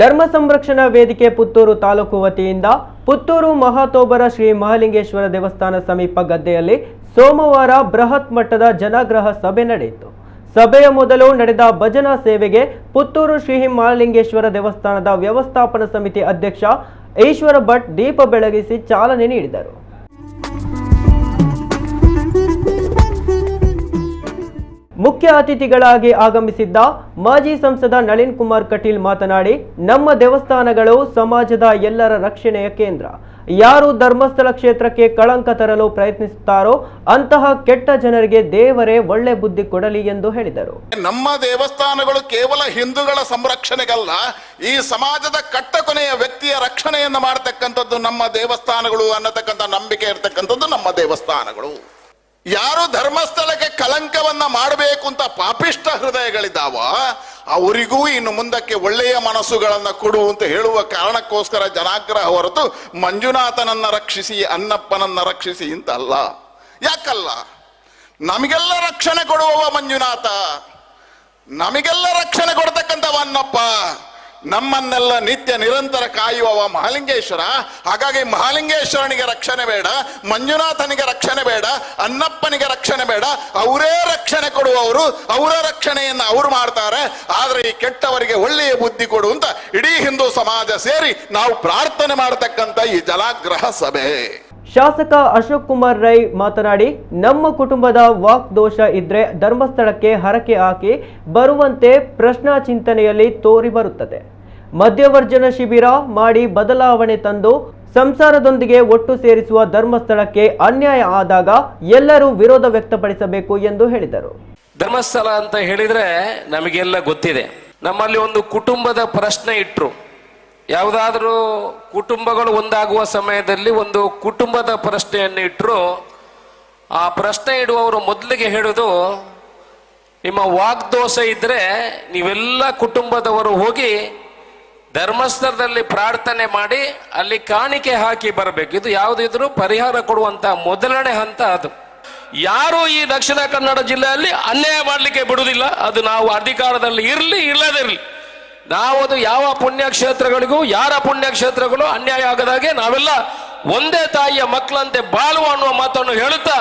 ಧರ್ಮ ಸಂರಕ್ಷಣಾ ವೇದಿಕೆ ಪುತ್ತೂರು ತಾಲೂಕು ವತಿಯಿಂದ ಪುತ್ತೂರು ಮಹಾತೋಬರ ಶ್ರೀ ಮಹಾಲಿಂಗೇಶ್ವರ ದೇವಸ್ಥಾನ ಸಮೀಪ ಗದ್ದೆಯಲ್ಲಿ ಸೋಮವಾರ ಬೃಹತ್ ಮಟ್ಟದ ಜನಾಗ್ರಹ ಸಭೆ ನಡೆಯಿತು. ಸಭೆಯ ಮೊದಲು ನಡೆದ ಭಜನಾ ಸೇವೆಗೆ ಪುತ್ತೂರು ಶ್ರೀ ಮಹಾಲಿಂಗೇಶ್ವರ ದೇವಸ್ಥಾನದ ವ್ಯವಸ್ಥಾಪನಾ ಸಮಿತಿ ಅಧ್ಯಕ್ಷ ಈಶ್ವರ ಭಟ್ ದೀಪ ಬೆಳಗಿಸಿ ಚಾಲನೆ ನೀಡಿದರು. ಮುಖ್ಯ ಅತಿಥಿಗಳಾಗಿ ಆಗಮಿಸಿದ್ದ ಮಾಜಿ ಸಂಸದ ನಳಿನ್ ಕುಮಾರ್ ಕಟೀಲ್ ಮಾತನಾಡಿ, ನಮ್ಮ ದೇವಸ್ಥಾನಗಳು ಸಮಾಜದ ಎಲ್ಲರ ರಕ್ಷಣೆಯ ಕೇಂದ್ರ. ಯಾರು ಧರ್ಮಸ್ಥಳ ಕ್ಷೇತ್ರಕ್ಕೆ ಕಳಂಕ ತರಲು ಪ್ರಯತ್ನಿಸುತ್ತಾರೋ, ಅಂತಹ ಕೆಟ್ಟ ಜನರಿಗೆ ದೇವರೇ ಒಳ್ಳೆ ಬುದ್ಧಿ ಕೊಡಲಿ ಎಂದು ಹೇಳಿದರು. ನಮ್ಮ ದೇವಸ್ಥಾನಗಳು ಕೇವಲ ಹಿಂದೂಗಳ ಸಂರಕ್ಷಣೆಗಲ್ಲ, ಈ ಸಮಾಜದ ಕಟ್ಟ ಕೊನೆಯ ವ್ಯಕ್ತಿಯ ರಕ್ಷಣೆಯನ್ನು ಮಾಡತಕ್ಕಂಥದ್ದು ನಮ್ಮ ದೇವಸ್ಥಾನಗಳು ಅನ್ನತಕ್ಕಂಥ ನಂಬಿಕೆ ಇರತಕ್ಕಂಥದ್ದು ನಮ್ಮ ದೇವಸ್ಥಾನಗಳು. ಯಾರು ಧರ್ಮಸ್ಥಳಕ್ಕೆ ಕಲಂಕವನ್ನ ಮಾಡಬೇಕು ಅಂತ ಪಾಪಿಷ್ಟ ಹೃದಯಗಳಿದ್ದಾವ, ಅವರಿಗೂ ಇನ್ನು ಮುಂದಕ್ಕೆ ಒಳ್ಳೆಯ ಮನಸ್ಸುಗಳನ್ನ ಕೊಡು ಅಂತ ಹೇಳುವ ಕಾರಣಕ್ಕೋಸ್ಕರ ಜನಾಗ್ರಹ ಹೊರತು ಮಂಜುನಾಥನನ್ನ ರಕ್ಷಿಸಿ ಅನ್ನಪ್ಪನನ್ನ ರಕ್ಷಿಸಿ ಅಂತ ಅಲ್ಲ ಯಾಕಲ್ಲ? ನಮಗೆಲ್ಲ ರಕ್ಷಣೆ ಕೊಡುವವ ಮಂಜುನಾಥ. ನಮಗೆಲ್ಲ ರಕ್ಷಣೆ ಕೊಡ್ತಕ್ಕಂಥವ ಅನ್ನಪ್ಪ ನಮ್ಮನ್ನೆಲ್ಲ ನಿತ್ಯ ನಿರಂತರ ಕಾಯುವವ ಮಹಾಲಿಂಗೇಶ್ವರ. ಹಾಗಾಗಿ ಮಹಾಲಿಂಗೇಶ್ವರನಿಗೆ ರಕ್ಷಣೆ ಬೇಡ, ಮಂಜುನಾಥನಿಗೆ ರಕ್ಷಣೆ ಬೇಡ ಅನ್ನಪ್ಪನಿಗೆ ರಕ್ಷಣೆ ಬೇಡ, ಅವರೇ ರಕ್ಷಣೆ ಕೊಡುವವರು, ಅವರ ರಕ್ಷಣೆಯನ್ನು ಅವರು ಮಾಡ್ತಾರೆ. ಆದರೆ ಈ ಕೆಟ್ಟವರಿಗೆ ಒಳ್ಳೆಯ ಬುದ್ಧಿ ಕೊಡು ಅಂತ ಇಡೀ ಹಿಂದೂ ಸಮಾಜ ಸೇರಿ ನಾವು ಪ್ರಾರ್ಥನೆ ಮಾಡತಕ್ಕಂಥ ಈ ಜಲಾಗ್ರಹ ಸಭೆ. ಶಾಸಕ ಅಶೋಕ್ ಕುಮಾರ್ ರೈ ಮಾತನಾಡಿ, ನಮ್ಮ ಕುಟುಂಬದ ವಾಕ್ ದೋಷ ಇದ್ರೆ ಧರ್ಮಸ್ಥಳಕ್ಕೆ ಹರಕೆ ಹಾಕಿ ಬರುವಂತೆ ಪ್ರಶ್ನಾ ಚಿಂತನೆಯಲ್ಲಿ ತೋರಿ ಬರುತ್ತದೆ. ಮಧ್ಯವರ್ಜನ ಶಿಬಿರ ಮಾಡಿ ಬದಲಾವಣೆ ತಂದು ಸಂಸಾರದೊಂದಿಗೆ ಒಟ್ಟು ಸೇರಿಸುವ ಧರ್ಮಸ್ಥಳಕ್ಕೆ ಅನ್ಯಾಯ ಆದಾಗ ಎಲ್ಲರೂ ವಿರೋಧ ವ್ಯಕ್ತಪಡಿಸಬೇಕು ಎಂದು ಹೇಳಿದರು. ಧರ್ಮಸ್ಥಳ ಅಂತ ಹೇಳಿದ್ರೆ ನಮಗೆಲ್ಲ ಗೊತ್ತಿದೆ. ನಮ್ಮಲ್ಲಿ ಒಂದು ಕುಟುಂಬದ ಪ್ರಶ್ನೆ ಇಟ್ರು. ಯಾವುದಾದ್ರೂ ಕುಟುಂಬಗಳು ಒಂದಾಗುವ ಸಮಯದಲ್ಲಿ ಒಂದು ಕುಟುಂಬದ ಪ್ರಶ್ನೆಯನ್ನು ಇಟ್ಟರು ಆ ಪ್ರಶ್ನೆ ಇಡುವವರು ಮೊದಲಿಗೆ ಹೇಳೋದು, ನಿಮ್ಮ ವಾಗ್ದೋಷ ಇದ್ರೆ ನೀವೆಲ್ಲ ಕುಟುಂಬದವರು ಹೋಗಿ ಧರ್ಮಸ್ಥಳದಲ್ಲಿ ಪ್ರಾರ್ಥನೆ ಮಾಡಿ ಅಲ್ಲಿ ಕಾಣಿಕೆ ಹಾಕಿ ಬರಬೇಕು. ಇದು ಯಾವುದಿದ್ರೂ ಪರಿಹಾರ ಕೊಡುವಂತ ಮೊದಲನೇ ಹಂತ ಅದು. ಯಾರು ಈ ದಕ್ಷಿಣ ಕನ್ನಡ ಜಿಲ್ಲೆಯಲ್ಲಿ ಅನ್ಯಾಯ ಮಾಡಲಿಕ್ಕೆ ಬಿಡುವುದಿಲ್ಲ. ಅದು ನಾವು ಅಧಿಕಾರದಲ್ಲಿ ಇರಲಿ, ಇಲ್ಲದಿರಲಿ. ನಾವು ಅದು ಯಾವ ಪುಣ್ಯಕ್ಷೇತ್ರಗಳಿಗೂ ಯಾರ ಪುಣ್ಯಕ್ಷೇತ್ರಗಳು ಅನ್ಯಾಯ ಆಗದಾಗೆ ನಾವೆಲ್ಲ ಒಂದೇ ತಾಯಿಯ ಮಕ್ಕಳಂತೆ ಬಾಳುವ ಅನ್ನುವ ಮಾತನ್ನು ಹೇಳುತ್ತಾ?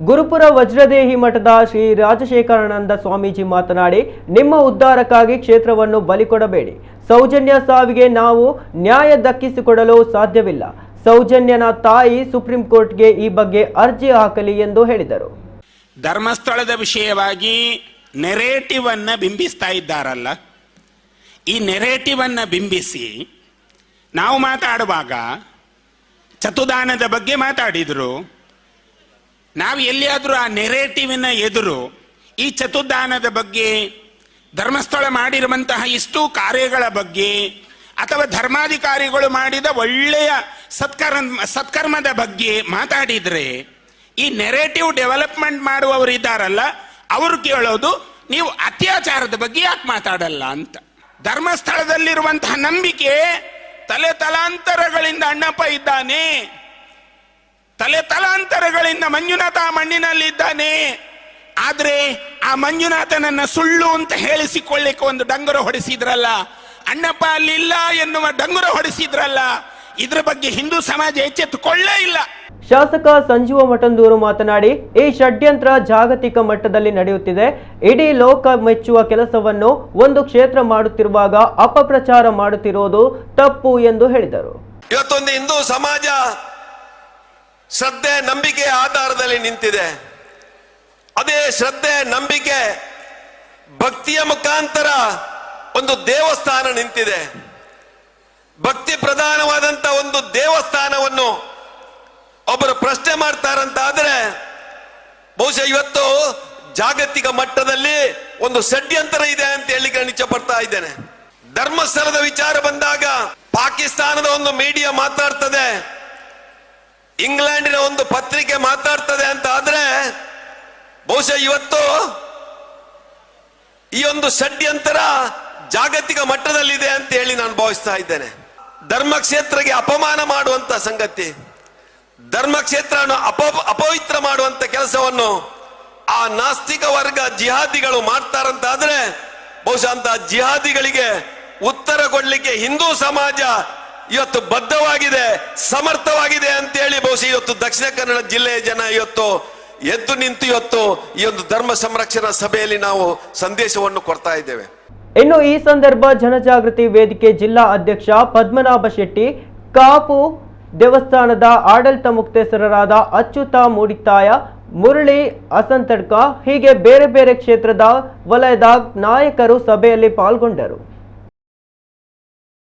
ಗುರುಪುರ ವಜ್ರದೇಹಿ ಮಠದ ಶ್ರೀ ರಾಜಶೇಖರಾನಂದ ಸ್ವಾಮೀಜಿ ಮಾತನಾಡಿ ನಿಮ್ಮ ಉದ್ಧಾರಕ್ಕಾಗಿ ಕ್ಷೇತ್ರವನ್ನು ಬಲಿಕೊಡಬೇಡಿ ಸೌಜನ್ಯ ಸಾವಿಗೆ ನಾವು ನ್ಯಾಯ ದಕ್ಕಿಸಿಕೊಡಲು ಸಾಧ್ಯವಿಲ್ಲ. ಸೌಜನ್ಯನ ತಾಯಿ ಸುಪ್ರೀಂ ಕೋರ್ಟ್ಗೆ ಈ ಬಗ್ಗೆ ಅರ್ಜಿ ಹಾಕಲಿ ಎಂದು ಹೇಳಿದರು. ಧರ್ಮಸ್ಥಳದ ವಿಷಯವಾಗಿ ನೆರೇಟಿವ್ ಅನ್ನ ಬಿಂಬಿಸ್ತಾ ಇದ್ದಾರಲ್ಲ ಈ ನೆರೇಟಿವನ್ನು ಬಿಂಬಿಸಿ ನಾವು ಮಾತಾಡುವಾಗ ಚತುದಾನದ ಬಗ್ಗೆ ಮಾತಾಡಿದ್ರು. ನಾವು ಎಲ್ಲಿಯಾದರೂ ಆ ನೆರೇಟಿವಿನ ಎದುರು ಈ ಚತುರ್ದಾನದ ಬಗ್ಗೆ ಧರ್ಮಸ್ಥಳ ಮಾಡಿರುವಂತಹ ಇಷ್ಟು ಕಾರ್ಯಗಳ ಬಗ್ಗೆ ಅಥವಾ ಧರ್ಮಾಧಿಕಾರಿಗಳು ಮಾಡಿದ ಒಳ್ಳೆಯ ಸತ್ಕರ್ಮ, ಸತ್ಕರ್ಮದ ಬಗ್ಗೆ ಮಾತಾಡಿದ್ರೆ ಈ ನೆರೇಟಿವ್ ಡೆವಲಪ್ಮೆಂಟ್ ಮಾಡುವವರು ಇದ್ದಾರಲ್ಲ ಅವರು ಕೇಳೋದು, ನೀವು ಅತ್ಯಾಚಾರದ ಬಗ್ಗೆ ಯಾಕೆ ಮಾತಾಡಲ್ಲ ಅಂತ. ಧರ್ಮಸ್ಥಳದಲ್ಲಿರುವಂತಹ ನಂಬಿಕೆ ತಲೆ ತಲಾಂತರಗಳಿಂದ ಅಣ್ಣಪ್ಪ ಇದ್ದಾನೆ. ತಲೆ ತಲಾಂತರಗಳಿಂದ ಮಂಜುನಾಥ ಮಣ್ಣಿನಲ್ಲಿದ್ದಾನೆ ಆದ್ರೆ ಆ ಮಂಜುನಾಥನನ್ನ ಸುಳ್ಳು ಅಂತ ಹೇಳಿಸಿಕೊಳ್ಳಿಕ್ಕೆ ಒಂದು ಡಂಗುರ ಹೊಡೆಸಿದ್ರಲ್ಲ. ಅಣ್ಣಪ್ಪ ಅಲ್ಲಿಲ್ಲ ಎನ್ನುವ ಡಂಗುರ ಹೊಡೆಸಿದ್ರಲ್ಲ. ಇದ್ರ ಬಗ್ಗೆ ಹಿಂದೂ ಸಮಾಜ ಎಚ್ಚೆತ್ತುಕೊಳ್ಳೇ ಇಲ್ಲ. ಶಾಸಕ ಸಂಜೀವ ಮಠಂದೂರು ಮಾತನಾಡಿ ಈ ಷಡ್ಯಂತ್ರ ಜಾಗತಿಕ ಮಟ್ಟದಲ್ಲಿ ನಡೆಯುತ್ತಿದೆ. ಇಡೀ ಲೋಕ ಮೆಚ್ಚುವ ಕೆಲಸವನ್ನು ಒಂದು ಕ್ಷೇತ್ರ ಮಾಡುತ್ತಿರುವಾಗ ಅಪಪ್ರಚಾರ ಮಾಡುತ್ತಿರುವುದು ತಪ್ಪು ಎಂದು ಹೇಳಿದರು. ಇವತ್ತೊಂದು ಹಿಂದೂ ಸಮಾಜ ಶ್ರದ್ಧೆ ನಂಬಿಕೆ ಆಧಾರದಲ್ಲಿ ನಿಂತಿದೆ. ಅದೇ ಶ್ರದ್ಧೆ ನಂಬಿಕೆ ಭಕ್ತಿಯ ಮುಖಾಂತರ ಒಂದು ದೇವಸ್ಥಾನ ನಿಂತಿದೆ. ಭಕ್ತಿ ಪ್ರಧಾನವಾದಂತ ಒಂದು ದೇವಸ್ಥಾನವನ್ನು ಒಬ್ಬರು ಪ್ರಶ್ನೆ ಮಾಡ್ತಾರಂತ ಆದರೆ ಬಹುಶಃ ಇವತ್ತು ಜಾಗತಿಕ ಮಟ್ಟದಲ್ಲಿ ಒಂದು ಷಡ್ಯಂತರ ಇದೆ ಅಂತ ಹೇಳಿ ಇಚ್ಛೆ ಪಡ್ತಾ ಇದ್ದೇನೆ. ಧರ್ಮಸ್ಥಳದ ವಿಚಾರ ಬಂದಾಗ ಪಾಕಿಸ್ತಾನದ ಒಂದು ಮೀಡಿಯಾ ಮಾತಾಡ್ತದೆ. ಇಂಗ್ಲೆಂಡಿನ ಒಂದು ಪತ್ರಿಕೆ ಮಾತಾಡ್ತದೆ ಅಂತ ಆದ್ರೆ ಬಹುಶಃ ಇವತ್ತು ಈ ಒಂದು ಷಡ್ಯಂತರ ಜಾಗತಿಕ ಮಟ್ಟದಲ್ಲಿದೆ ಅಂತ ಹೇಳಿ ನಾನು ಭಾವಿಸ್ತಾ ಇದ್ದೇನೆ. ಧರ್ಮಕ್ಷೇತ್ರಕ್ಕೆ ಅಪಮಾನ ಮಾಡುವಂತ ಸಂಗತಿ, ಧರ್ಮಕ್ಷೇತ್ರವನ್ನು ಅಪ, ಅಪವಿತ್ರ ಮಾಡುವಂತ ಕೆಲಸವನ್ನು ಆ ನಾಸ್ತಿಕ ವರ್ಗ ಜಿಹಾದಿಗಳು ಮಾಡ್ತಾರಂತಾದ್ರೆ, ಬಹುಶಃ ಅಂತ ಜಿಹಾದಿಗಳಿಗೆ ಉತ್ತರ ಕೊಡ್ಲಿಕ್ಕೆ ಹಿಂದೂ ಸಮಾಜ ಇವತ್ತು ಬದ್ಧವಾಗಿದೆ, ಸಮರ್ಥವಾಗಿದೆ ಅಂತೇಳಿ ಬಹುಶಃ ಇವತ್ತು ದಕ್ಷಿಣ ಕನ್ನಡ ಜಿಲ್ಲೆಯ ಜನ ಇವತ್ತು ಎದ್ದು ನಿಂತು ಇವತ್ತು ಈ ಒಂದು ಧರ್ಮ ಸಂರಕ್ಷಣಾ ಸಭೆಯಲ್ಲಿ ನಾವು ಸಂದೇಶವನ್ನು ಕೊಡ್ತಾ ಇದ್ದೇವೆ. ಇನ್ನು ಈ ಸಂದರ್ಭ ಜನಜಾಗೃತಿ ವೇದಿಕೆ ಜಿಲ್ಲಾ ಅಧ್ಯಕ್ಷ ಪದ್ಮನಾಭ ಶೆಟ್ಟಿ ಕಾಪು ದೇವಸ್ಥಾನದ ಆಡಳಿತ ಮುಕ್ತೇಸರರಾದ ಅಚ್ಯುತ ಮೂಡಿತಾಯ ಮುರಳಿ ಅಸಂತಡ್ಕ ಹೀಗೆ ಬೇರೆ ಬೇರೆ ಕ್ಷೇತ್ರದ ವಲಯದ ನಾಯಕರು ಸಭೆಯಲ್ಲಿ ಪಾಲ್ಗೊಂಡರು.